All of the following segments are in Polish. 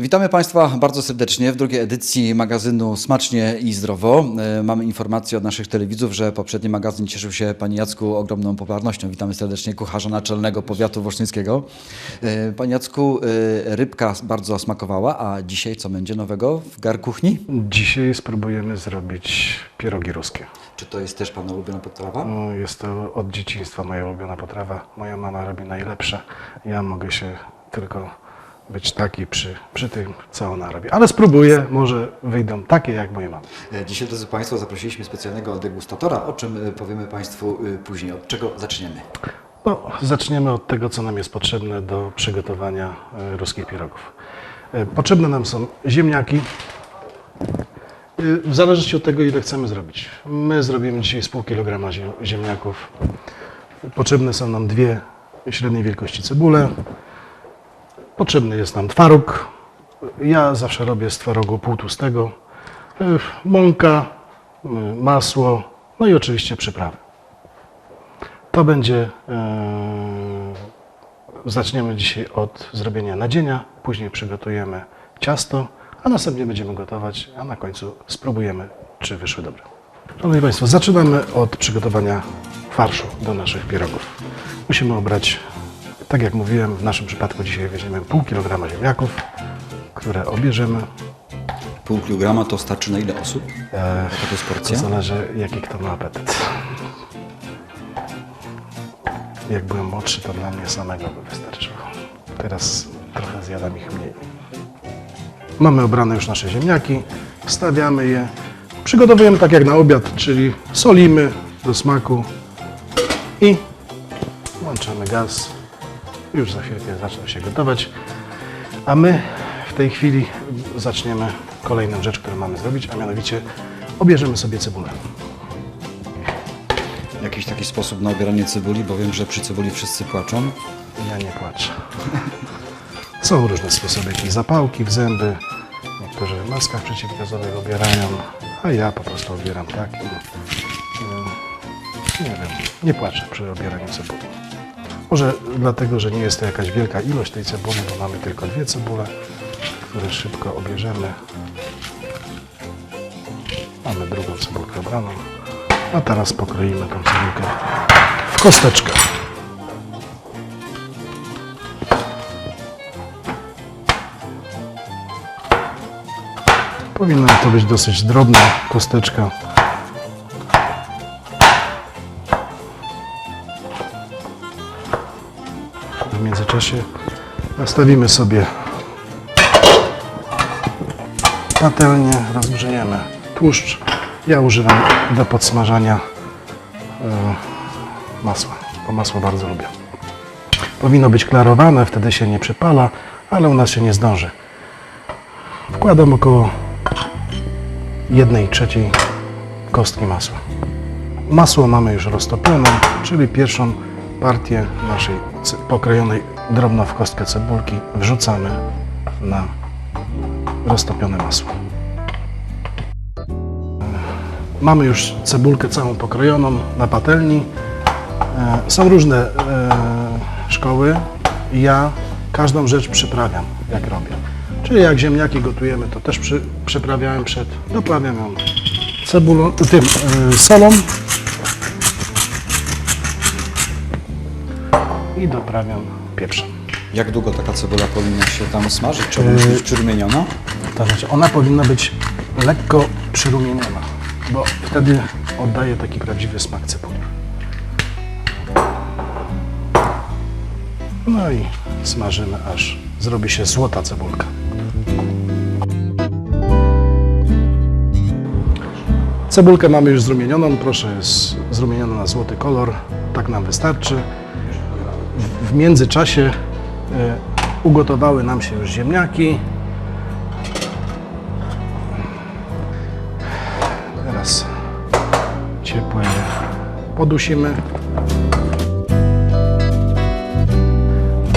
Witamy Państwa bardzo serdecznie w drugiej edycji magazynu Smacznie i Zdrowo. E, Mamy informację od naszych telewidzów, że poprzedni magazyn cieszył się Panie Jacku ogromną popularnością. Witamy serdecznie kucharza naczelnego powiatu wolsztyńskiego. E, Panie Jacku, e, rybka bardzo smakowała, a dzisiaj co będzie nowego w gar kuchni? Dzisiaj spróbujemy zrobić pierogi ruskie. Czy to jest też Pana ulubiona potrawa? No, jest to od dzieciństwa moja ulubiona potrawa. Moja mama robi najlepsze. Ja mogę się tylko być taki przy, przy tym, co ona robi. Ale spróbuję, może wyjdą takie jak moje mamy. E, Dzisiaj, drodzy Państwo, zaprosiliśmy specjalnego degustatora, o czym e, powiemy Państwu e, później. Od czego zaczniemy? No, zaczniemy od tego, co nam jest potrzebne do przygotowania ruskich pierogów. Potrzebne nam są ziemniaki, w zależności od tego, ile chcemy zrobić. My zrobimy dzisiaj z pół kilograma ziem- ziemniaków. Potrzebne są nam dwie średniej wielkości cebule. Potrzebny jest nam twaróg. Ja zawsze robię z twarogu półtłustego. E, Mąka, e, masło, no i oczywiście przyprawy. To będzie. e, zaczniemy dzisiaj od zrobienia nadzienia, później przygotujemy ciasto, a następnie będziemy gotować, a na końcu spróbujemy, czy wyszły dobre. Szanowni Państwo, zaczynamy od przygotowania farszu do naszych pierogów. Musimy obrać, tak jak mówiłem, w naszym przypadku dzisiaj weźmiemy pół kilograma ziemniaków, które obierzemy. Pół kilograma to starczy na ile osób? E, Jaka to jest To porcja? zależy, jaki kto ma apetyt. Jak byłem młodszy, to dla mnie samego by wystarczyło. Teraz trochę zjadam ich mniej. Mamy obrane już nasze ziemniaki, wstawiamy je. Przygotowujemy tak jak na obiad, czyli solimy do smaku i włączamy gaz. Już za chwilkę zaczną się gotować. A my w tej chwili zaczniemy kolejną rzecz, którą mamy zrobić, a mianowicie obierzemy sobie cebulę. Jakiś taki sposób na obieranie cebuli, bo wiem, że przy cebuli wszyscy płaczą. Ja nie płaczę. Są różne sposoby, jakieś zapałki w zęby, niektórzy w maskach przeciwgazowych obierają, a ja po prostu obieram tak i mm, nie wiem, nie płaczę przy obieraniu cebuli. Może dlatego, że nie jest to jakaś wielka ilość tej cebuli, bo mamy tylko dwie cebule, które szybko obierzemy. Mamy drugą cebulkę obraną, a teraz pokroimy tą cebulkę w kosteczkę. Powinna to być dosyć drobna kosteczka. Międzyczasie nastawimy sobie patelnię, rozgrzejemy tłuszcz. Ja używam do podsmażania e, masła, bo masło bardzo lubię. Powinno być klarowane, wtedy się nie przypala, ale u nas się nie zdąży. Wkładam około 1 trzeciej kostki masła. Masło mamy już roztopione, czyli pierwszą partię naszej pokrojonej drobno w kostkę cebulki wrzucamy na roztopione masło. Mamy już cebulkę całą pokrojoną na patelni. E, Są różne e, szkoły. Ja każdą rzecz przyprawiam, jak robię. Czyli jak ziemniaki gotujemy, to też przy, przed. Doprawiam ją cebulą, tym e, solą i doprawiam pieprzem. Jak długo taka cebula powinna się tam smażyć? Czy ona musi być przyrumieniona? To znaczy, ona powinna być lekko przyrumieniona, bo wtedy oddaje taki prawdziwy smak cebuli. No i smażymy, aż zrobi się złota cebulka. Cebulkę mamy już zrumienioną, proszę, jest zrumieniona na złoty kolor, tak nam wystarczy. W- międzyczasie e, ugotowały nam się już ziemniaki, Teraz ciepłe podusimy.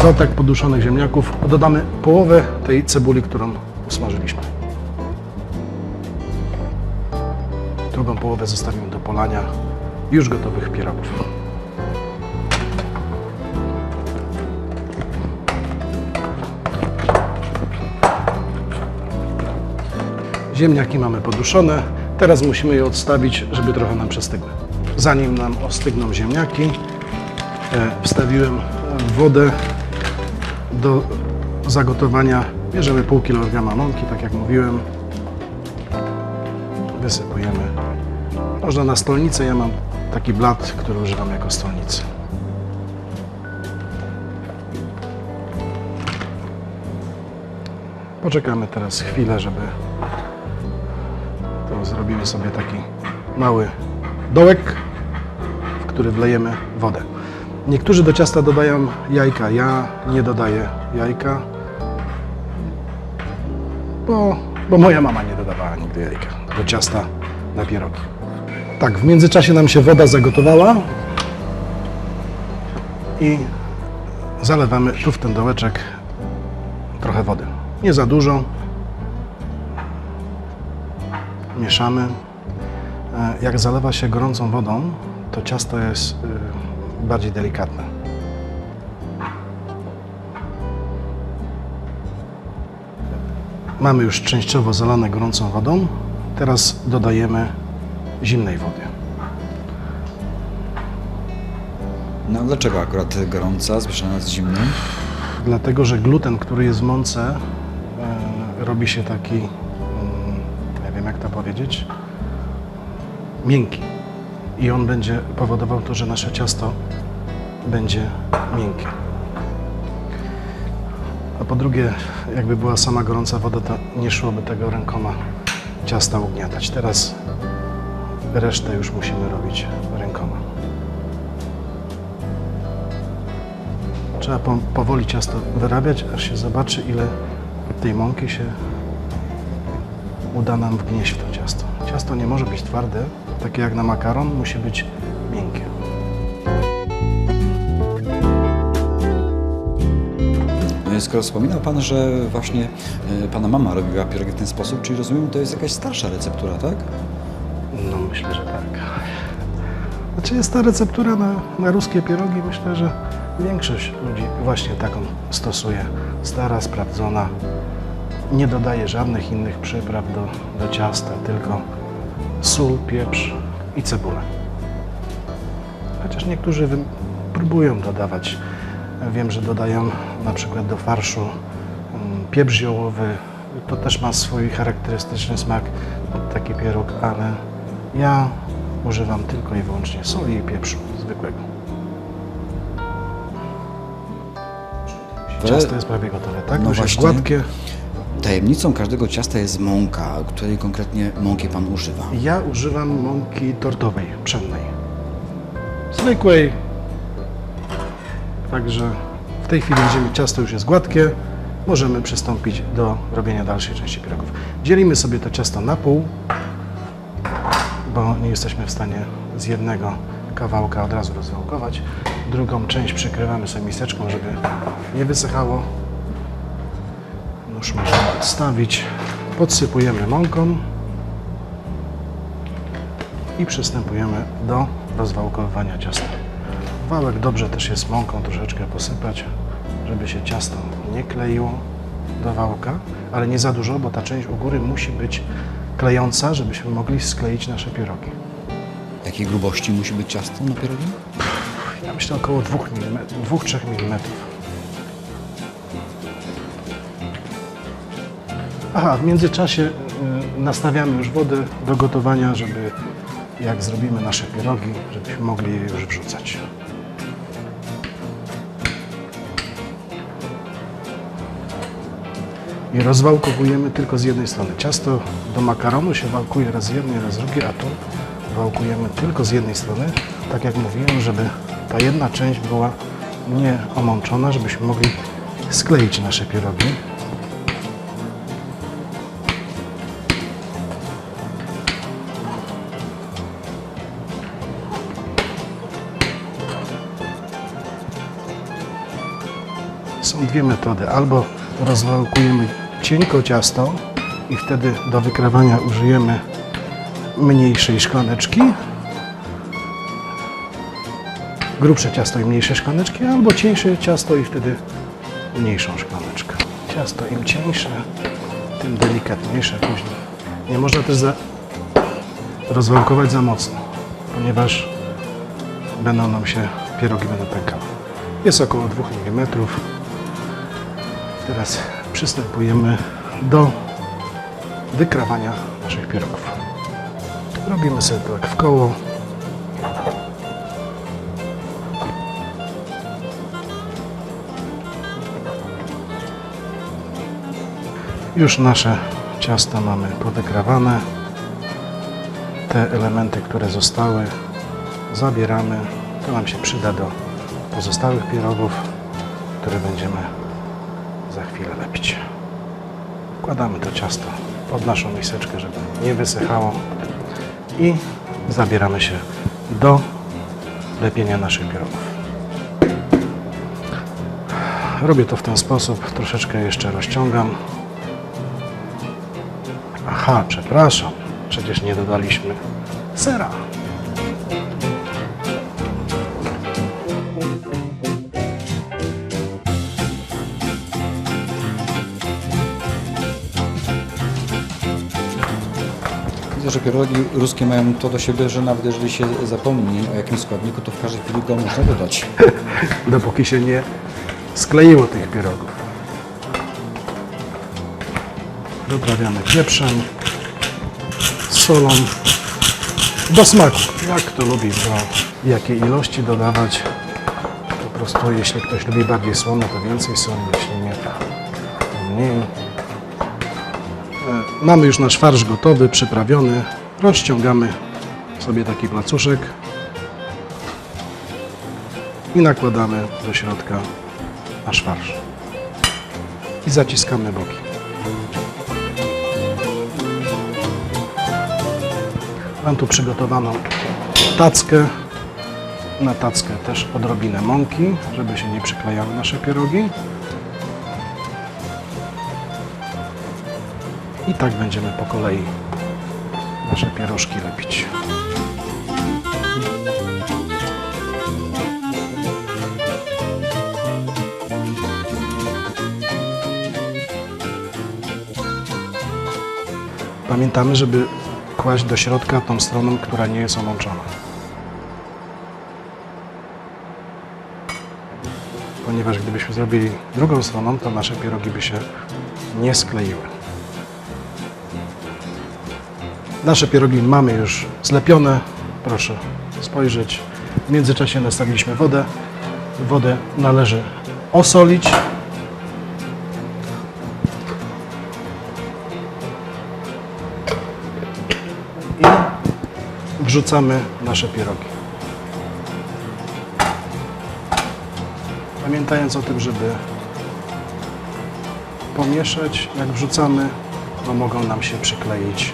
Do tak poduszonych ziemniaków dodamy połowę tej cebuli, którą usmażyliśmy. Drugą połowę zostawimy do polania już gotowych pierogów. Ziemniaki mamy poduszone. Teraz musimy je odstawić, żeby trochę nam przestygły. Zanim nam ostygną ziemniaki, e, wstawiłem wodę do zagotowania. Bierzemy pół kilograma mąki, tak jak mówiłem. Wysypujemy. Można na stolnicę, ja mam taki blat, który używam jako stolnicy. Poczekamy teraz chwilę, żeby zrobimy sobie taki mały dołek, w który wlejemy wodę. Niektórzy do ciasta dodają jajka. Ja nie dodaję jajka, bo, bo moja mama nie dodawała nigdy jajka do ciasta na pierogi. Tak, w międzyczasie nam się woda zagotowała i zalewamy tu w ten dołeczek trochę wody. Nie za dużo. Mieszamy. E, Jak zalewa się gorącą wodą, to ciasto jest y, bardziej delikatne. Mamy już częściowo zalane gorącą wodą. Teraz dodajemy zimnej wody. No dlaczego akurat gorąca, zmieszana z zimnym? Dlatego, że gluten, który jest w mące, e, robi się taki, powiedzieć, miękki. I on będzie powodował to, że nasze ciasto będzie miękkie. A po drugie, jakby była sama gorąca woda, to nie szłoby tego rękoma ciasta ugniatać. Teraz resztę już musimy robić rękoma. Trzeba po, powoli ciasto wyrabiać, aż się zobaczy, ile tej mąki się uda nam wgnieść w to ciasto. Ciasto nie może być twarde, takie jak na makaron, musi być miękkie. E, Skoro wspominał Pan, że właśnie e, Pana mama robiła pierogi w ten sposób, czyli rozumiem, to jest jakaś starsza receptura, tak? No myślę, że tak. Znaczy jest ta receptura na, na ruskie pierogi, myślę, że większość ludzi właśnie taką stosuje. Stara, sprawdzona. Nie dodaje żadnych innych przypraw do, do ciasta, tylko sól, pieprz i cebulę. Chociaż niektórzy próbują dodawać. Wiem, że dodają na przykład do farszu mm, pieprz ziołowy. To też ma swój charakterystyczny smak, taki pieróg, ale ja używam tylko i wyłącznie soli i pieprzu zwykłego. Ciasto jest prawie gotowe, tak? No Już jest właśnie. gładkie. Tajemnicą każdego ciasta jest mąka, której konkretnie mąki Pan używa. Ja używam mąki tortowej, pszennej. Zwykłej. Także w tej chwili, gdzie ciasto już jest gładkie, możemy przystąpić do robienia dalszej części pierogów. Dzielimy sobie to ciasto na pół, bo nie jesteśmy w stanie z jednego kawałka od razu rozwałkować. Drugą część przykrywamy sobie miseczką, żeby nie wysychało. Nóż możemy odstawić. Podsypujemy mąką i przystępujemy do rozwałkowywania ciasta. Wałek dobrze też jest mąką troszeczkę posypać, żeby się ciasto nie kleiło do wałka, ale nie za dużo, bo ta część u góry musi być klejąca, żebyśmy mogli skleić nasze pierogi. Jakiej grubości musi być ciasto na pierogi? Ja myślę około 2 mm, 2-3 mm. Aha, w międzyczasie y, nastawiamy już wodę do gotowania, żeby jak zrobimy nasze pierogi, żebyśmy mogli je już wrzucać. I rozwałkowujemy tylko z jednej strony. Ciasto do makaronu się wałkuje raz jednej, raz drugiej, a tu wałkujemy tylko z jednej strony. Tak jak mówiłem, żeby ta jedna część była nie omączona, żebyśmy mogli skleić nasze pierogi. Dwie metody. Albo rozwałkujemy cienko ciasto i wtedy do wykrawania użyjemy mniejszej szklaneczki. Grubsze ciasto i mniejsze szklaneczki, albo cieńsze ciasto i wtedy mniejszą szklaneczkę. Ciasto im cieńsze, tym delikatniejsze później Nie można też za... rozwałkować za mocno, ponieważ będą nam się pierogi będą pękały. Jest około 2 mm. Teraz przystępujemy do wykrawania naszych pierogów. Robimy sobie tak w koło. Już nasze ciasto mamy powykrawane. Te elementy, które zostały, zabieramy. To nam się przyda do pozostałych pierogów, które będziemy za chwilę lepić. Wkładamy to ciasto pod naszą miseczkę, żeby nie wysychało i zabieramy się do lepienia naszych pierogów. Robię to w ten sposób, troszeczkę jeszcze rozciągam. Aha, przepraszam, przecież nie dodaliśmy sera. Że pierogi ruskie mają to do siebie, że nawet jeżeli się zapomni o jakimś składniku, to w każdej chwili go można dodać. dopóki się nie skleiło tych pierogów. Doprawiamy pieprzem, solą, do smaku. Jak kto lubi, do jakiej ilości dodawać. Po prostu jeśli ktoś lubi bardziej słone, to więcej soli, jeśli nie, to mniej. E, Mamy już nasz farsz gotowy, przyprawiony. Rozciągamy sobie taki placuszek i nakładamy do środka nasz farsz. I zaciskamy boki. Mam tu przygotowaną tackę. Na tackę też odrobinę mąki, żeby się nie przyklejały nasze pierogi. I tak będziemy po kolei nasze pierożki lepić. Pamiętamy, żeby kłaść do środka tą stroną, która nie jest omączona. Ponieważ gdybyśmy zrobili drugą stroną, to nasze pierogi by się nie skleiły. Nasze pierogi mamy już zlepione. Proszę spojrzeć. W międzyczasie nastawiliśmy wodę. Wodę należy osolić. I wrzucamy nasze pierogi. Pamiętając o tym, żeby pomieszać, jak wrzucamy, bo mogą nam się przykleić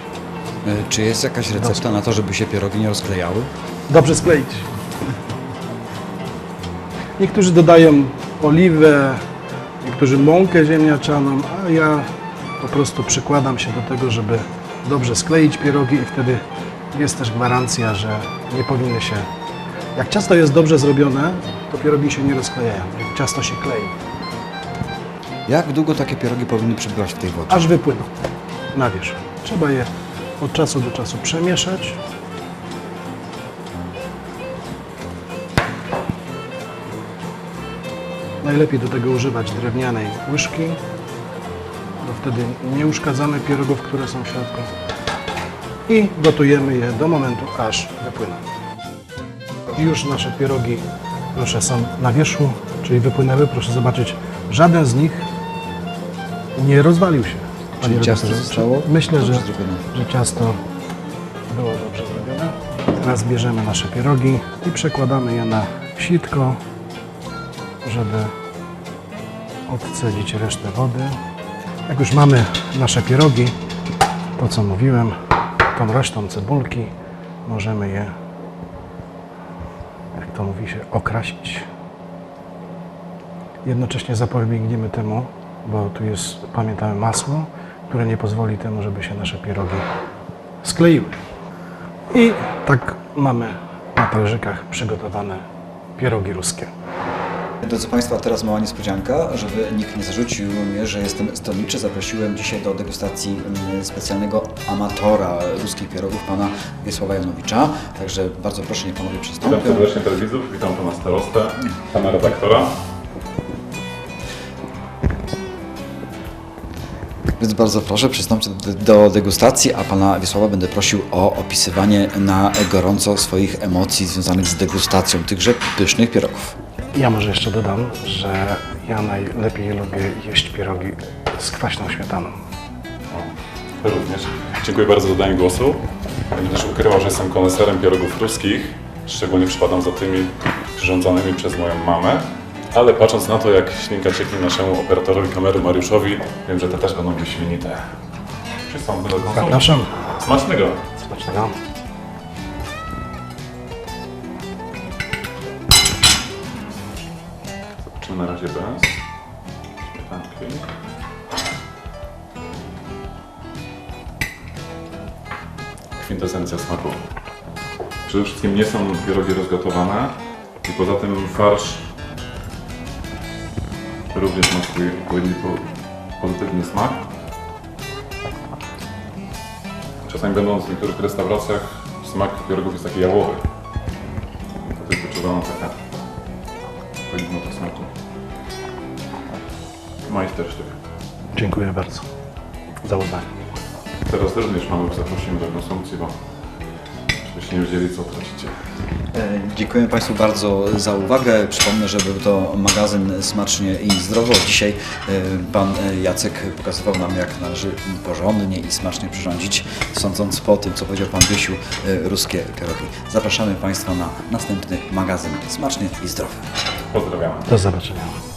Czy jest jakaś recepta na to, żeby się pierogi nie rozklejały? dobrze skleić. Niektórzy dodają oliwę, niektórzy mąkę ziemniaczaną, a ja po prostu przykładam się do tego, żeby dobrze skleić pierogi i wtedy jest też gwarancja, że nie powinny się... Jak ciasto jest dobrze zrobione, to pierogi się nie rozklejają. Jak ciasto się klei, Jak długo takie pierogi powinny przebywać w tej wodzie? aż wypłyną na wierzch. Trzeba je od czasu do czasu przemieszać. Najlepiej do tego używać drewnianej łyżki, bo wtedy nie uszkadzamy pierogów, które są w środku. I gotujemy je do momentu, aż wypłyną. Już nasze pierogi, proszę, są na wierzchu, czyli wypłynęły. Proszę zobaczyć, żaden z nich nie rozwalił się. Czyli Panie ciasto redaktorze. zostało Myślę, że, że ciasto było dobrze zrobione. Teraz bierzemy nasze pierogi i przekładamy je na sitko, żeby odcedzić resztę wody. Jak już mamy nasze pierogi, to co mówiłem, tą resztą cebulki możemy je, jak to mówi się, okrasić. Jednocześnie zapobiegniemy temu, bo tu jest, pamiętamy, masło, które nie pozwoli temu, żeby się nasze pierogi skleiły. I tak mamy na talerzykach przygotowane pierogi ruskie. Drodzy Państwo, a teraz mała niespodzianka, żeby nikt nie zarzucił mnie, że jestem stronniczy. Zaprosiłem dzisiaj do degustacji mm, specjalnego amatora ruskich pierogów, pana Wiesława Janowicza. Także bardzo proszę, niech panowie Witam przystąpią. serdecznie telewizów, witam pana starostę, pana redaktora. Więc bardzo proszę, przystąpcie do, degustacji, a pana Wiesława będę prosił o opisywanie na gorąco swoich emocji związanych z degustacją tychże pysznych pierogów. Ja może jeszcze dodam, że ja najlepiej lubię jeść pierogi z kwaśną śmietaną. O, Również. Dziękuję bardzo za danie głosu. Będę też ukrywał, że jestem koneserem pierogów ruskich. Szczególnie przypadam za tymi przyrządzonymi przez moją mamę. Ale patrząc na to, jak ślinka cieknie naszemu operatorowi kamery Mariuszowi, wiem, że te też będą wyśmienite. Przystąpmy do konsumpcji. Zapraszam. Smacznego! Smacznego. Zobaczymy na razie bez śmietanki. Kwintesencja smaku. Przede wszystkim nie są pierogi rozgotowane i poza tym farsz również ma swój odpowiedni po- pozytywny smak. Czasami będąc w niektórych restauracjach smak pierogów jest taki jałowy. To jest wyczuwana taka Powinno to smaku. Majstersztyk. Dziękuję bardzo za uznanie. Teraz również mamy zaprosimy do konsumpcji, bo żebyście nie wiedzieli co tracicie. E, Dziękuję Państwu bardzo za uwagę. Przypomnę, że był to magazyn Smacznie i Zdrowo. Dzisiaj e, Pan e, Jacek pokazywał nam, jak należy porządnie i smacznie przyrządzić, sądząc po tym, co powiedział Pan Wiesiu, e, ruskie pierogi. Zapraszamy Państwa na następny magazyn Smacznie i Zdrowo. Pozdrawiamy. Do zobaczenia.